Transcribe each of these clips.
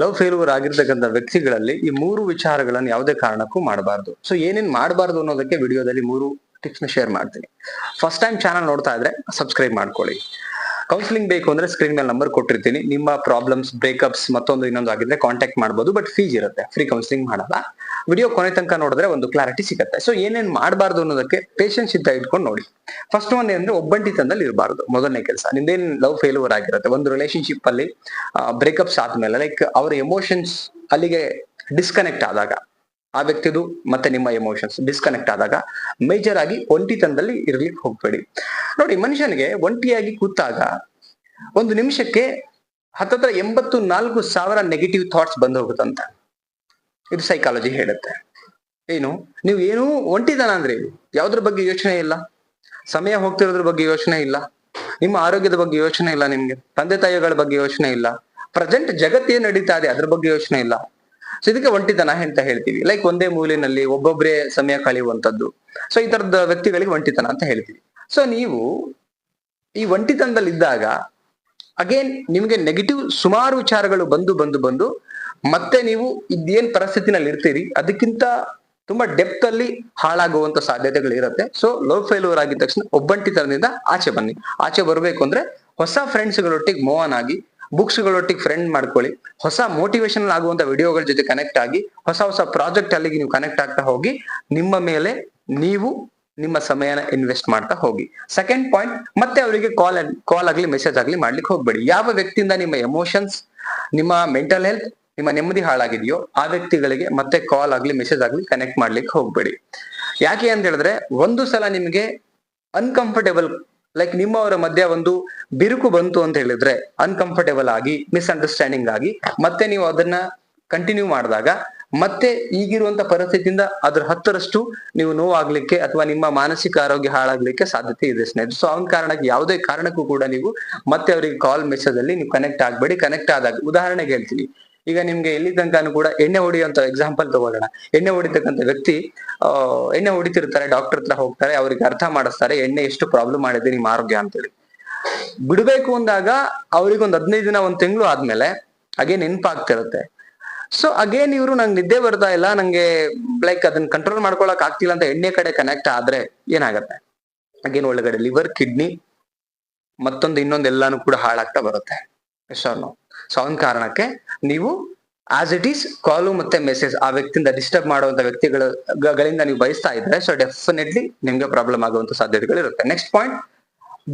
Love failure ಆಗಿರ್ತಕ್ಕಂಥ ವ್ಯಕ್ತಿಗಳಲ್ಲಿ ಈ ಮೂರು ವಿಚಾರಗಳನ್ನು ಯಾವುದೇ ಕಾರಣಕ್ಕೂ ಮಾಡಬಾರ್ದು. ಸೊ ಏನೇನ್ ಮಾಡಬಾರ್ದು ಅನ್ನೋದಕ್ಕೆ ವಿಡಿಯೋದಲ್ಲಿ ಮೂರು ಟಿಪ್ಸ್ನ ಶೇರ್ ಮಾಡ್ತೀನಿ. ಫಸ್ಟ್ ಟೈಮ್ ಚಾನಲ್ ನೋಡ್ತಾ ಇದ್ರೆ ಸಬ್ಸ್ಕ್ರೈಬ್ ಮಾಡ್ಕೊಳ್ಳಿ. ಕೌನ್ಸಿಲಿಂಗ್ ಬೇಕು ಅಂದ್ರೆ ಸ್ಕ್ರೀನ್ ಮೇಲೆ ನಂಬರ್ ಕೊಟ್ಟಿರ್ತೀನಿ. ನಿಮ್ಮ ಪ್ರಾಬ್ಲಮ್ಸ್ ಬ್ರೇಕಪ್ಸ್ ಮತ್ತೊಂದು ಇನ್ನೊಂದು ಆಗಿದ್ರೆ ಕಾಂಟ್ಯಾಕ್ಟ್ ಮಾಡಬಹುದು ಬಟ್ ಫೀಸ್ ಇರುತ್ತೆ. ಫ್ರೀ ಕೌನ್ಸಿಲಿಂಗ್ ಮಾಡಲ್ಲ. ವಿಡಿಯೋ ಕೊನೆ ತನಕ ನೋಡಿದ್ರೆ ಒಂದು ಕ್ಲಾರಿಟಿ ಸಿಗುತ್ತೆ. ಸೊ ಏನೇನು ಮಾಡಬಾರ್ದು ಅನ್ನೋದಕ್ಕೆ ಪೇಷನ್ಸ್ ಇದ್ದ ಇಟ್ಕೊಂಡು ನೋಡಿ. ಫಸ್ಟ್ ಒನ್ ಏನಂದ್ರೆ ಒಬ್ಬಂಟಿತನದಲ್ಲಿ ಇರಬಾರ್ದು. ಮೊದಲನೇ ಕೆಲಸ. ನಿಮ್ದೇನ್ ಲವ್ ಫೇಲ್ಯೂರ್ ಆಗಿರುತ್ತೆ. ಒಂದು ರಿಲೇಶನ್ಶಿಪ್ ಅಲ್ಲಿ ಬ್ರೇಕಪ್ಸ್ ಆದ್ಮೇಲೆ ಲೈಕ್ ಅವರ ಎಮೋಷನ್ಸ್ ಅಲ್ಲಿಗೆ ಡಿಸ್ಕನೆಕ್ಟ್ ಆದಾಗ, ಆ ವ್ಯಕ್ತಿದು ಮತ್ತೆ ನಿಮ್ಮ ಎಮೋಷನ್ಸ್ ಡಿಸ್ಕನೆಕ್ಟ್ ಆದಾಗ ಮೇಜರ್ ಆಗಿ ಒಂಟಿತನದಲ್ಲಿ ಇರ್ಲಿಕ್ಕೆ ಹೋಗ್ಬೇಡಿ. ನೋಡಿ, ಮನುಷ್ಯನಿಗೆ ಒಂಟಿಯಾಗಿ ಕೂತಾಗ ಒಂದು ನಿಮಿಷಕ್ಕೆ ಹತ್ತತ್ರ ಎಂಬತ್ತು ನಾಲ್ಕು ಸಾವಿರ ನೆಗೆಟಿವ್ ಥಾಟ್ಸ್ ಬಂದು ಹೋಗುತ್ತಂತ. ಇದು ಸೈಕಾಲಜಿ ಹೇಳುತ್ತೆ. ಏನು? ನೀವು ಏನೂ ಒಂಟಿದಾನ ಅಂದ್ರೆ ಯಾವ್ದ್ರ ಬಗ್ಗೆ ಯೋಚನೆ ಇಲ್ಲ? ಸಮಯ ಹೋಗ್ತಿರೋದ್ರ ಬಗ್ಗೆ ಯೋಚನೆ ಇಲ್ಲ? ನಿಮ್ಮ ಆರೋಗ್ಯದ ಬಗ್ಗೆ ಯೋಚನೆ ಇಲ್ಲ ನಿಮ್ಗೆ? ತಂದೆ ತಾಯಿಗಳ ಬಗ್ಗೆ ಯೋಚನೆ ಇಲ್ಲ? ಪ್ರೆಸೆಂಟ್ ಜಗತ್ತೇ ನಡೀತಾ ಇದೆ, ಅದ್ರ ಬಗ್ಗೆ ಯೋಚನೆ ಇಲ್ಲ. ಸೊ ಇದಕ್ಕೆ ಒಂಟಿತನ ಅಂತ ಹೇಳ್ತೀವಿ. ಲೈಕ್ ಒಂದೇ ಮೂಲಿನಲ್ಲಿ ಒಬ್ಬೊಬ್ಬರೇ ಸಮಯ ಕಳೆಯುವಂತದ್ದು ಸೊ ಈ ತರದ ವ್ಯಕ್ತಿಗಳಿಗೆ ಒಂಟಿತನ ಅಂತ ಹೇಳ್ತೀವಿ. ಸೊ ನೀವು ಈ ಒಂಟಿತನದಲ್ಲಿ ಇದ್ದಾಗ ಅಗೇನ್ ನಿಮಗೆ ನೆಗೆಟಿವ್ ಸುಮಾರು ವಿಚಾರಗಳು ಬಂದು ಬಂದು ಬಂದು, ಮತ್ತೆ ನೀವು ಇದೇನ್ ಪರಿಸ್ಥಿತಿನಲ್ಲಿ ಇರ್ತೀರಿ, ಅದಕ್ಕಿಂತ ತುಂಬಾ ಡೆಪ್ತ್ ಅಲ್ಲಿ ಹಾಳಾಗುವಂತ ಸಾಧ್ಯತೆಗಳು ಇರುತ್ತೆ ಸೊ ಲವ್ ಫೇಲ್ಯೂರ್ ಆಗಿದ ತಕ್ಷಣ ಒಬ್ಬಂಟಿತನದಿಂದ ಆಚೆ ಬನ್ನಿ. ಆಚೆ ಬರಬೇಕು ಅಂದ್ರೆ ಹೊಸ ಫ್ರೆಂಡ್ಸ್ ಮೋವನ್ ಆಗಿ ಬುಕ್ಸ್ಗಳೊಟ್ಟಿಗೆ ಫ್ರೆಂಡ್ ಮಾಡ್ಕೊಳ್ಳಿ, ಹೊಸ ಮೋಟಿವೇಶನ್ ಆಗುವಂತ ವಿಡಿಯೋಗಳ ಜೊತೆ ಕನೆಕ್ಟ್ ಆಗಿ, ಹೊಸ ಹೊಸ ಪ್ರಾಜೆಕ್ಟ್ ಅಲ್ಲಿಗೆ ನೀವು ಕನೆಕ್ಟ್ ಆಗ್ತಾ ಹೋಗಿ, ನಿಮ್ಮ ಮೇಲೆ ನೀವು ನಿಮ್ಮ ಸಮಯನ ಇನ್ವೆಸ್ಟ್ ಮಾಡ್ತಾ ಹೋಗಿ. ಸೆಕೆಂಡ್ ಪಾಯಿಂಟ್ ಮತ್ತೆ ಅವರಿಗೆ ಕಾಲ್ ಕಾಲ್ ಆಗ್ಲಿ ಮೆಸೇಜ್ ಆಗ್ಲಿ ಮಾಡ್ಲಿಕ್ಕೆ ಹೋಗ್ಬೇಡಿ. ಯಾವ ವ್ಯಕ್ತಿಯಿಂದ ನಿಮ್ಮ ಎಮೋಷನ್ಸ್ ನಿಮ್ಮ ಮೆಂಟಲ್ ಹೆಲ್ತ್ ನಿಮ್ಮ ನೆಮ್ಮದಿ ಹಾಳಾಗಿದೆಯೋ ಆ ವ್ಯಕ್ತಿಗಳಿಗೆ ಮತ್ತೆ ಕಾಲ್ ಆಗ್ಲಿ ಮೆಸೇಜ್ ಆಗ್ಲಿ ಕನೆಕ್ಟ್ ಮಾಡ್ಲಿಕ್ಕೆ ಹೋಗ್ಬೇಡಿ. ಯಾಕೆ ಅಂತ ಹೇಳಿದ್ರೆ, ಒಂದು ಸಲ ನಿಮಗೆ ಅನ್ಕಂಫರ್ಟೇಬಲ್ ಲೈಕ್ ನಿಮ್ಮವರ ಮಧ್ಯೆ ಒಂದು ಬಿರುಕು ಬಂತು ಅಂತ ಹೇಳಿದ್ರೆ ಅನ್ಕಂಫರ್ಟೇಬಲ್ ಆಗಿ ಮಿಸ್ಅಂಡರ್ಸ್ಟ್ಯಾಂಡಿಂಗ್ ಆಗಿ, ಮತ್ತೆ ನೀವು ಅದನ್ನ ಕಂಟಿನ್ಯೂ ಮಾಡಿದಾಗ ಮತ್ತೆ ಈಗಿರುವಂತ ಪರಿಸ್ಥಿತಿಯಿಂದ ಅದ್ರ ಹತ್ತರಷ್ಟು ನೀವು ನೋವಾಗ್ಲಿಕ್ಕೆ ಅಥವಾ ನಿಮ್ಮ ಮಾನಸಿಕ ಆರೋಗ್ಯ ಹಾಳಾಗ್ಲಿಕ್ಕೆ ಸಾಧ್ಯತೆ ಇದೆ ಸ್ನೇಹಿತರು. ಸೊ ಅವನ ಕಾರಣಕ್ಕೆ ಯಾವುದೇ ಕಾರಣಕ್ಕೂ ಕೂಡ ನೀವು ಮತ್ತೆ ಅವರಿಗೆ ಕಾಲ್ ಮೆಸೇಜ್ ಅಲ್ಲಿ ನೀವು ಕನೆಕ್ಟ್ ಆಗ್ಬೇಡಿ. ಕನೆಕ್ಟ್ ಆದಾಗ ಉದಾಹರಣೆಗೆ ಹೇಳ್ತೀನಿ. ಈಗ ನಿಮ್ಗೆ ಎಲ್ಲಿ ತನಕನೂ ಕೂಡ ಎಣ್ಣೆ ಹೊಡಿಯುವಂತ ಎಕ್ಸಾಂಪಲ್ ತಗೊಳ್ಳೋಣ. ಎಣ್ಣೆ ಹೊಡಿತಕ್ಕಂಥ ವ್ಯಕ್ತಿ ಎಣ್ಣೆ ಹೊಡಿತಿರ್ತಾರೆ ಡಾಕ್ಟರ್ ಹತ್ರ ಹೋಗ್ತಾರೆ, ಅವ್ರಿಗೆ ಅರ್ಥ ಮಾಡಿಸ್ತಾರೆ, ಎಣ್ಣೆ ಎಷ್ಟು ಪ್ರಾಬ್ಲಮ್ ಮಾಡಿದೆ, ನಿಮ್ಮ ಆರೋಗ್ಯ ಅಂತೇಳಿ. ಬಿಡಬೇಕು ಅಂದಾಗ ಅವ್ರಿಗೆ ಒಂದ್ ಹದಿನೈದು ದಿನ, ಒಂದ್ ತಿಂಗಳು ಆದ್ಮೇಲೆ ಹಾಗೆ ನೆನಪಾಗ್ತಿರುತ್ತೆ. ಸೊ ಅಗೇನ್ ಇವರು ನಂಗೆ ನಿದ್ದೆ ಬರ್ತಾ ಇಲ್ಲ. ನಂಗೆ ಲೈಕ್ ಅದನ್ನ ಕಂಟ್ರೋಲ್ ಮಾಡ್ಕೊಳಕ್ ಆಗ್ತಿಲ್ಲ ಅಂತ ಎಣ್ಣೆ ಕಡೆ ಕನೆಕ್ಟ್ ಆದ್ರೆ ಏನಾಗತ್ತೆ? ಅಗೇನ್ ಒಳಗಡೆ ಲಿವರ್ ಕಿಡ್ನಿ ಮತ್ತೊಂದು ಇನ್ನೊಂದು ಎಲ್ಲಾನು ಕೂಡ ಹಾಳಾಗ್ತಾ ಬರುತ್ತೆ. ಸೊ ಅವನ ಕಾರಣಕ್ಕೆ ನೀವು ಆಸ್ ಇಟ್ ಈಸ್ ಕಾಲು ಮತ್ತೆ ಮೆಸೇಜ್ ಆ ವ್ಯಕ್ತಿಯಿಂದ ಡಿಸ್ಟರ್ಬ್ ಮಾಡುವಂತ ವ್ಯಕ್ತಿಗಳ, ಗಳಿಂದ ನೀವು ಬಯಸ್ತಾ ಇದ್ರೆ ಸೊ ಡೆಫಿನೆಟ್ಲಿ ನಿಮ್ಗೆ ಪ್ರಾಬ್ಲಮ್ ಆಗುವಂತ ಸಾಧ್ಯತೆಗಳು ಇರುತ್ತೆ ನೆಕ್ಸ್ಟ್ ಪಾಯಿಂಟ್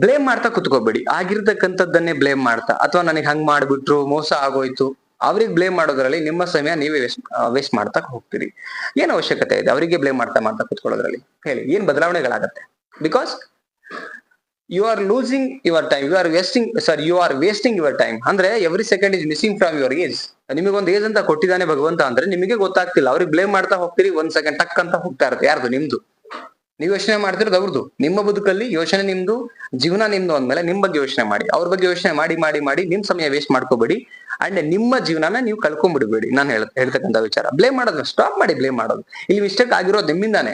ಬ್ಲೇಮ್ ಮಾಡ್ತಾ ಕುತ್ಕೋಬೇಡಿ. ಆಗಿರ್ತಕ್ಕಂಥದ್ದನ್ನೇ ಬ್ಲೇಮ್ ಮಾಡ್ತಾ. ಅಥವಾ ನನಗೆ ಹಂಗ್ ಮಾಡ್ಬಿಟ್ರು, ಮೋಸ ಆಗೋಯ್ತು ಅವ್ರಿಗೆ ಬ್ಲೇಮ್ ಮಾಡೋದ್ರಲ್ಲಿ ನಿಮ್ಮ ಸಮಯ ನೀವೇ ವೇಸ್ಟ್ ವೇಸ್ಟ್ ಮಾಡ್ತಾ ಹೋಗ್ತೀರಿ. ಏನ್ ಅವಶ್ಯಕತೆ ಇದೆ? ಅವರಿಗೆ ಬ್ಲೇಮ್ ಮಾಡ್ತಾ ಮಾಡ್ತಾ ಕುತ್ಕೊಳ್ಳೋದ್ರಲ್ಲಿ? ಹೇಳಿ, ಏನ್ ಬದಲಾವಣೆಗಳಾಗತ್ತೆ? Because you are losing your time you are wasting sir you are wasting your time ಅಂದ್ರೆ every second is missing from your age ನಿಮಗೊಂದು ಏಜ್ ಅಂತ ಕೊಟ್ಟಿದ್ದಾನೆ ಭಗವಂತ ಅಂದ್ರೆ ನಿಮಗೆ ಗೊತ್ತಾಗ್ತಿಲ್ಲ. ಅವ್ರಿಗೆ ಬ್ಲೇಮ್ ಮಾಡ್ತಾ ಹೋಗ್ತೀರಿ, ಒಂದ್ ಸೆಕೆಂಡ್ ಟಕ್ ಅಂತ ಹೋಗ್ತಾ ಇರುತ್ತೆ. ಯಾರ್ದು? ನಿಮ್ದು. ನೀವು ಯೋಚನೆ ಮಾಡ್ತಿರೋದು ಅವ್ರದ್ದು ನಿಮ್ಮ ಬದುಕಲ್ಲಿ ಯೋಚನೆ ನಿಮ್ದು, ಜೀವನ ನಿಮ್ದು ಅಂದ್ಮೇಲೆ ನಿಮ್ ಬಗ್ಗೆ ಯೋಚನೆ ಮಾಡಿ. ಅವ್ರ ಬಗ್ಗೆ ಯೋಚನೆ ಮಾಡಿ ಮಾಡಿ ಮಾಡಿ ನಿಮ್ ಸಮಯ ವೇಸ್ಟ್ ಮಾಡ್ಕೋಬೇಡಿ. ಅಂಡ್ ನಿಮ್ಮ ಜೀವನನ ನೀವು ಕಳ್ಕೊಂಡ್ಬಿಡ್ಬೇಡಿ ನಾನು ಹೇಳ್, ಹೇಳ್ತಕ್ಕಂಥ ವಿಚಾರ. ಬ್ಲೇಮ್ ಮಾಡೋದು ಸ್ಟಾಪ್ ಮಾಡಿ ಬ್ಲೇಮ್ ಮಾಡೋದು. ಇಲ್ಲಿ ಮಿಸ್ಟೇಕ್ ಆಗಿರೋದು ನಿಮ್ಮಿಂದಾನೆ.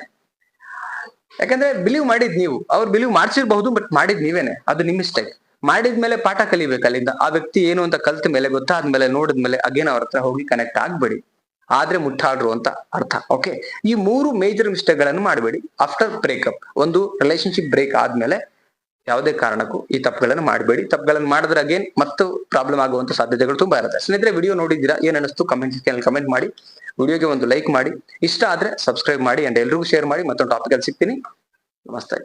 ಯಾಕಂದ್ರೆ ಬಿಲೀವ್ ಮಾಡಿದ್ ನೀವು. ಅವ್ರು ಬಿಲೀವ್ ಮಾಡ್ಸಿರ್ಬಹುದು ಬಟ್ ಮಾಡಿದ್ ನೀವೇನೆ. ಅದು ನಿಮ್ ಮಿಸ್ಟೇಕ್ ಮಾಡಿದ್ಮೇಲೆ ಪಾಠ ಕಲಿಬೇಕು ಅಲ್ಲಿಂದ. ಆ ವ್ಯಕ್ತಿ ಏನು ಅಂತ ಕಲ್ತ ಮೇಲೆ, ಗೊತ್ತಾದ್ಮೇಲೆ, ನೋಡಿದ್ಮೇಲೆ ಅಗೇನ್ ಅವ್ರ ಹತ್ರ ಹೋಗಿ ಕನೆಕ್ಟ್ ಆಗ್ಬೇಡಿ. ಆದ್ರೆ ಮುಟ್ಟಾಡ್ರು ಅಂತ ಅರ್ಥ. ಓಕೆ ಈ ಮೂರು ಮೇಜರ್ ಮಿಸ್ಟೇಕ್ಗಳನ್ನು ಮಾಡಬೇಡಿ. ಆಫ್ಟರ್ ಬ್ರೇಕಪ್ ಒಂದು ರಿಲೇಶನ್ಶಿಪ್ ಬ್ರೇಕ್ ಆದ್ಮೇಲೆ ಯಾವುದೇ ಕಾರಣಕ್ಕೂ ಈ ತಪ್ಪುಗಳನ್ನು ಮಾಡಬೇಡಿ. ತಪ್ಪುಗಳನ್ನು ಮಾಡಿದ್ರೆ ಅಗೇನ್ ಮತ್ತು ಪ್ರಾಬ್ಲಮ್ ಆಗುವಂತ ಸಾಧ್ಯತೆಗಳು ತುಂಬಾ ಇರುತ್ತೆ. ಸ್ನೇಹಿತರೆ ವಿಡಿಯೋ ನೋಡಿದ್ದೀರಾ? ಏನ್ ಅನಿಸ್ತು ಕಮೆಂಟ್ ಸೆಕ್ಷನ್ ಕಮೆಂಟ್ ಮಾಡಿ. ವಿಡಿಯೋಗೆ ಒಂದು ಲೈಕ್ ಮಾಡಿ. ಇಷ್ಟ ಆದ್ರೆ ಸಬ್ಸ್ಕ್ರೈಬ್ ಮಾಡಿ ಅಂಡ್ ಎಲ್ರಿಗೂ ಶೇರ್ ಮಾಡಿ. ಮತ್ತೊಂದು ಟಾಪಿಕ್ ಅಲ್ಲಿ ಸಿಗ್ತೀನಿ. ನಮಸ್ತೆ.